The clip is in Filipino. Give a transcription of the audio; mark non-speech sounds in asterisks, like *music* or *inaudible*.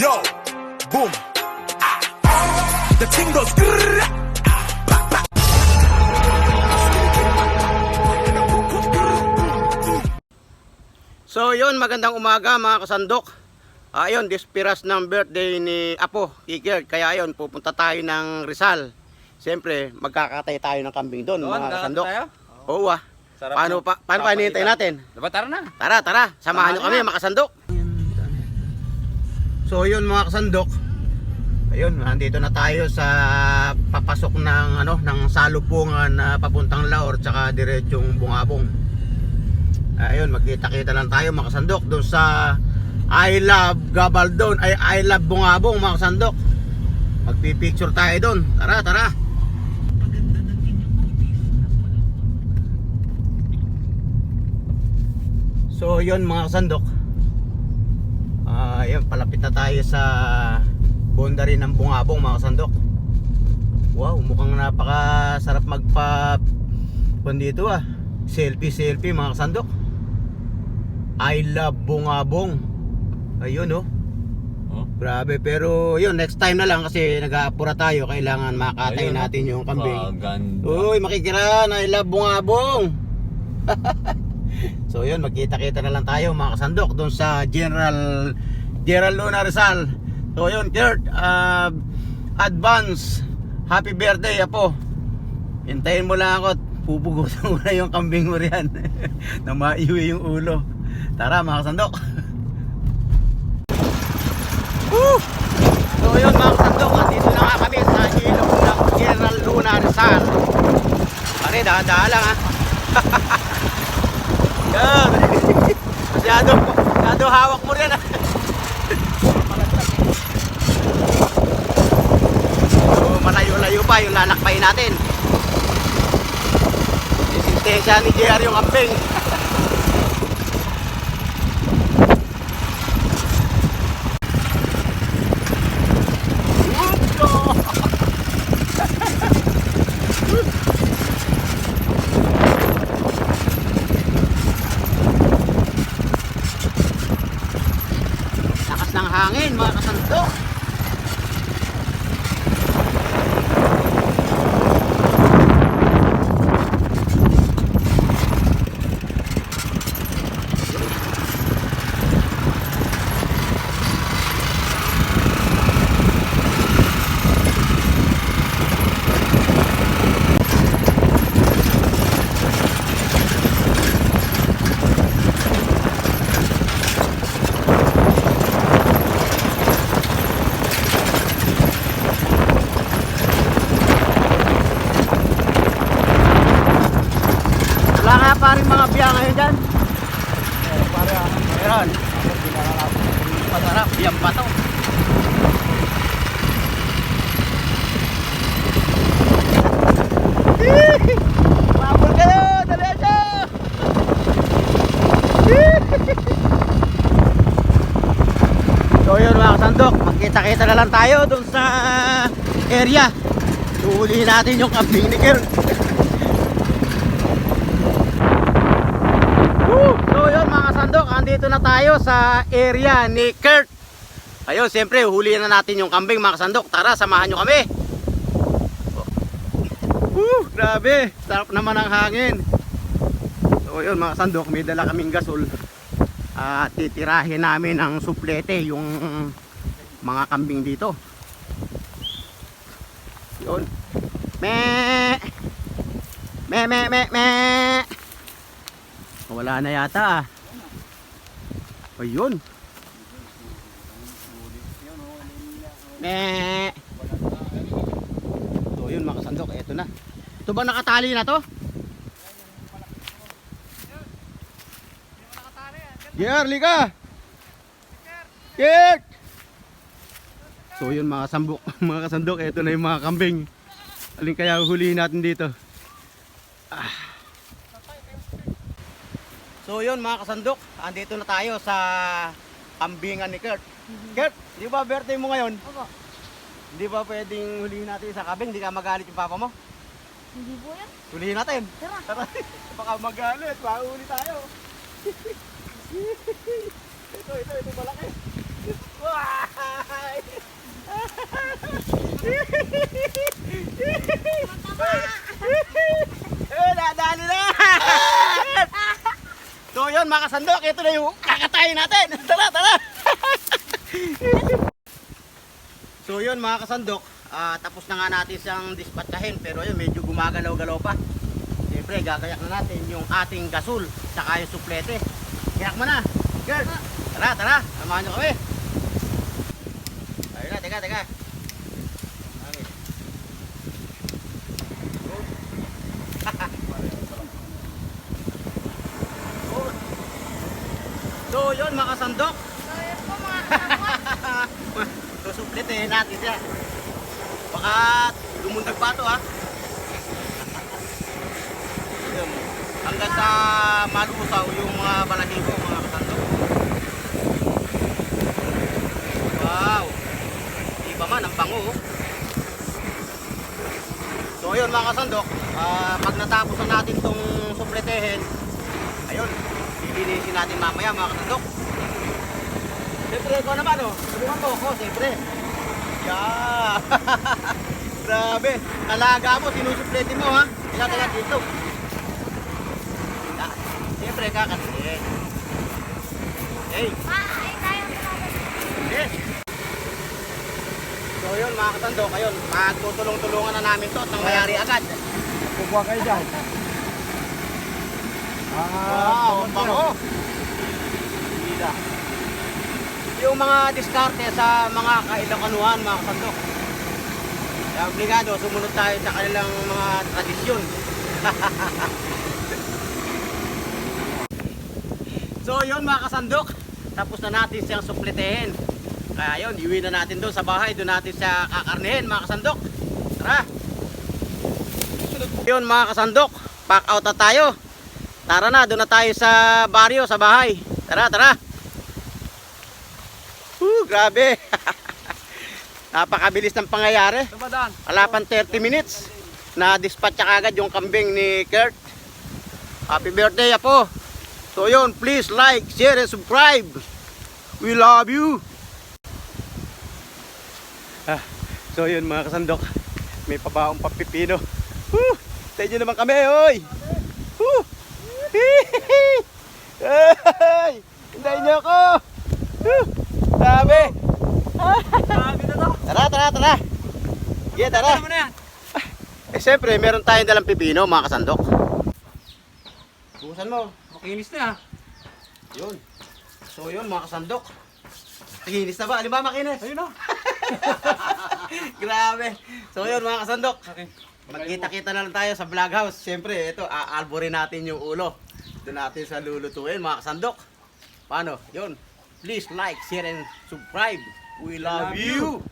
Yo, boom. Ah, the thing goes. ah, pa. So yun, magandang umaga mga kasandok. Ayun, dispiras ng birthday ni Apo, Kikir. Kaya ayun, pupunta tayo ng Rizal. Siyempre, magkakatay tayo ng kambing doon, Doon, mga kasandok. tayo? Oo ah. Sarap Paano pa paano pa hinihintay natin? Diba, tara na. Tara, tara, samahan nyo kami mga kasandok. So yun mga kasandok. Ayun, nandito na tayo sa papasok ng ano ng salupungan na papuntang Laor tsaka diretsong Bungabong. Ayun, magkita-kita lang tayo mga kasandok doon sa I Love Gabaldon ay I Love Bungabong mga kasandok. Magpi-picture tayo doon. Tara, tara. So yun mga kasandok Ah, yun, palapit na tayo sa boundary ng Bungabong mga kasandok Wow, mukhang napakasarap magpa dito ah Selfie selfie mga kasandok I love Bungabong Ayun oh Oh. Grabe pero yun next time na lang kasi nag-aapura tayo kailangan makatay Ayun, natin yung kambing Kaganda. Uy, makikiran. I love bungabong. *laughs* so yun, magkita-kita na lang tayo mga kasandok doon sa General General Luna Rizal. So yun, Kurt, uh, advance happy birthday apo. Hintayin mo lang ako pupugutan *laughs* mo na yung kambing mo riyan *laughs* na maiwi yung ulo. Tara mga kasandok. *laughs* Woo! So yun mga kasandok, andito na nga kami sa ilog ng General Luna Rizal. Pare, dahan-dahan lang ha. Yan. Masyado, masyado hawak mo rin. So, malayo-layo pa yung lalakbay natin. Isintensya ni JR yung kambing. Lakas ng hangin mga kasandok. Wala nga pa rin mga biya ngayon dyan. Eh, pare, ah, meron. Masarap, biyang bato. Mabul kayo! Dali siya! So yun mga kasandok, magkita-kita na lang tayo dun sa area. Tuhuli natin yung kambing ni Kern. Woo! So yun mga sandok, andito na tayo sa area ni Kurt. Ayun, siyempre huli na natin yung kambing mga sandok. Tara, samahan nyo kami. Woo! Grabe, sarap naman ang hangin. So yun mga sandok, may dala kaming gasol. At titirahin namin ang suplete yung mga kambing dito. Yun. Me! Me, me, me, me! Wala na yata ah. Ayun. Me. So yun mga kasandok, eto na. Ito ba nakatali na to? Ger, liga! Ger! So yun mga sambok, *laughs* mga kasandok, eto na yung mga kambing. Alin kaya hulihin natin dito? So yun mga kasandok, andito na tayo sa kambingan ni Kurt. Kurt, di ba birthday mo ngayon? Opo. Di ba pwedeng hulihin natin sa kambing? Di ka magalit yung papa mo? Hindi po yan. Hulihin natin. Tara. Tara, *laughs* baka magalit. Mahuli tayo. *laughs* ito, ito, ito malaki. Wow! Mga kasandok, ito na yung kakatayin natin. *laughs* Tara, tara. *laughs* so yun mga kasandok, ah, tapos na nga natin siyang dispatchahin pero yun medyo gumagalaw-galaw pa. Siyempre gagayak na natin yung ating gasol saka yung suplete. Gayak mo na. Girl. Tara, tara. Samahan nyo kami. Ayun na, teka, teka. Mami. So yun mga kasandok, So, yun po mga kasama. Susuplitin natin siya. Baka lumundag pa ito ha. Hanggang sa malusaw yung mga balahibo mga kasandok. Wow! Iba man, ang bango. oh. So yun mga kasandok, ah, pag natapos na natin tong supletehin, ayun, lilinisin natin mamaya mga kasandok. Siyempre, ikaw naman, oh. Tulungan mo ako, siyempre. Yeah. *laughs* Grabe. Talaga mo, sinusuplete mo, ha? Teka, teka, dito. Ah, Siyempre, kakasin. Hey, Ma, ay tayo yes. So yun, mga katandok, ayun, magtutulong-tulungan na namin to at nang mayari agad. Kukuha kayo dyan. Ah, Wow, ang bango. Gila. Yung mga diskarte sa mga kailanganuhan, mga kasandok. Kaya obligado, sumunod tayo sa kanilang mga tradisyon. *laughs* so yun mga kasandok, tapos na natin siyang suplitehin. Kaya yun, iwi na natin doon sa bahay, doon natin siya kakarnihin mga kasandok. Tara! Yun mga kasandok, pack out na tayo. Tara na, doon na tayo sa baryo, sa bahay. Tara, tara. Woo, grabe. *laughs* Napakabilis ng pangyayari. Wala pang 30 minutes. Na-dispatch na agad yung kambing ni Kurt. Happy birthday, Apo. So yun, please like, share, and subscribe. We love you. Ah, so yun mga kasandok. May pabaong papipino. Woo! Tayo nyo naman kami, oy! Woo! Ay! *laughs* Hintayin nyo ako! Woo! Grabe! Sabi na to. Tara, tara, tara! Yeah, tara! Eh, siyempre, meron tayong dalang pipino, mga kasandok. Bukasan mo. Makinis na. Yun. So, yun, mga kasandok. Nakinis na ba? Alin ba makinis? Ayun na. *laughs* Grabe. So, yun, mga kasandok. Okay. Magkita-kita na lang tayo sa vlog house. Siyempre, ito, aalborin natin yung ulo. Ito natin sa lulutuin, mga kasandok. Paano? Yun. Please like, share, and subscribe. We love, you.